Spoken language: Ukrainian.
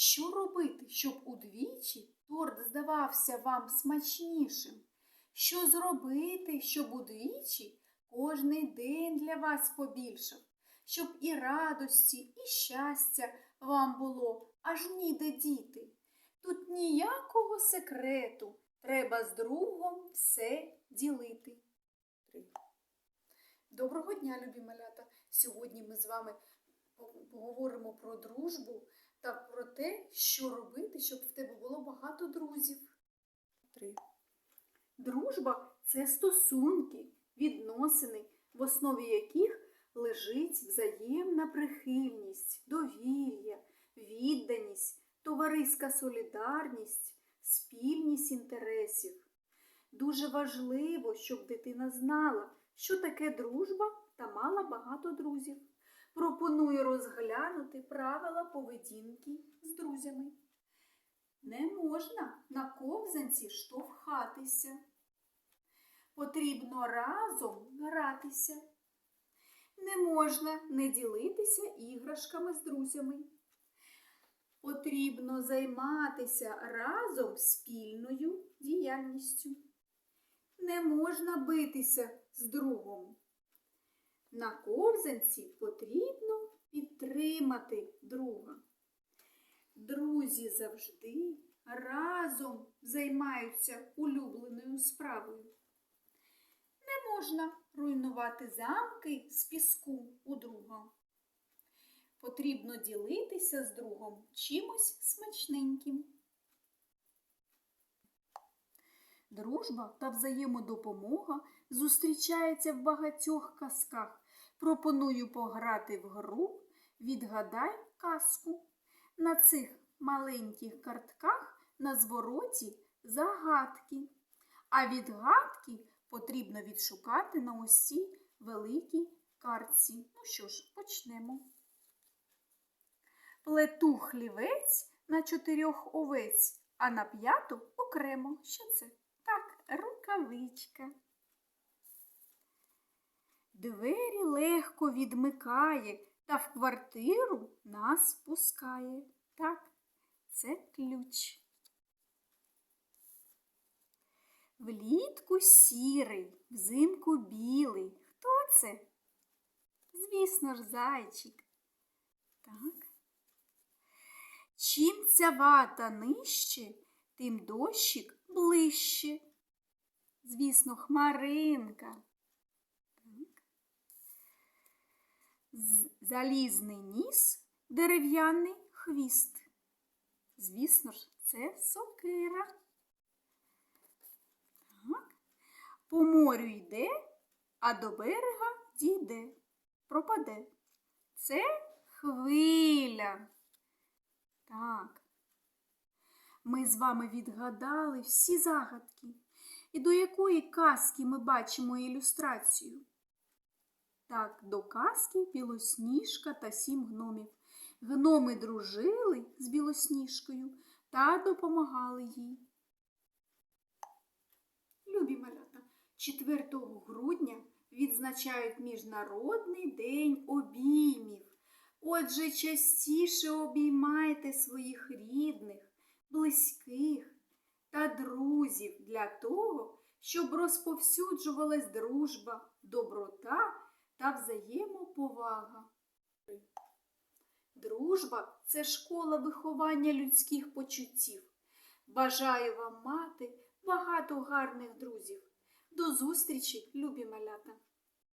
Що робити, щоб удвічі торт здавався вам смачнішим? Що зробити, щоб удвічі кожний день для вас побільшав, щоб і радості, і щастя вам було аж ніде діти? Тут ніякого секрету, треба з другом все ділити. Доброго дня, любі малята! Сьогодні ми з вами поговоримо про дружбу та про те, що робити, щоб в тебе було багато друзів. Три. Дружба це стосунки, відносини, в основі яких лежить взаємна прихильність, довір'я, відданість, товариська солідарність, спільність інтересів. Дуже важливо, щоб дитина знала, що таке дружба та мала багато друзів. Пропоную розглянути правила поведінки з друзями. Не можна на ковзанці штовхатися. Потрібно разом гратися. Не можна не ділитися іграшками з друзями. Потрібно займатися разом спільною діяльністю. Не можна битися з другом. На ковзанці потрібно підтримати друга. Друзі завжди разом займаються улюбленою справою. Не можна руйнувати замки з піску у друга. Потрібно ділитися з другом чимось смачненьким. Дружба та взаємодопомога зустрічається в багатьох казках. Пропоную пограти в гру Відгадай казку. На цих маленьких картках на звороті загадки. А відгадки потрібно відшукати на цій великій картці. Ну що ж, почнемо. Плету хлівець на чотирьох овець, а на п'яту окремо. Що це? Так, рукавичка. Двері легко відмикає та в квартиру нас пускає. Так, це ключ. Влітку сірий, взимку білий. Хто це? Звісно ж, зайчик. Так. Чим ця вата нижче, тим дощик ближче. Звісно, хмаринка. Так. З- Залізний ніс, дерев'яний хвіст. Звісно ж, це сокира. Так. По морю йде, а до берега дійде, пропаде. Це хвиля. Так. Ми з вами відгадали всі загадки. І до якої казки ми бачимо ілюстрацію? Так, до казки Білосніжка та сім гномів. Гноми дружили з Білосніжкою та допомагали їй. Любі малята, 4 грудня відзначають Міжнародний день обіймів. Отже, частіше обіймайте своїх рідних, близьких та друзів для того, щоб розповсюджувалась дружба, доброта та взаємоповага. Дружба це школа виховання людських почуттів. Бажаю вам мати багато гарних друзів. До зустрічі, любі малята!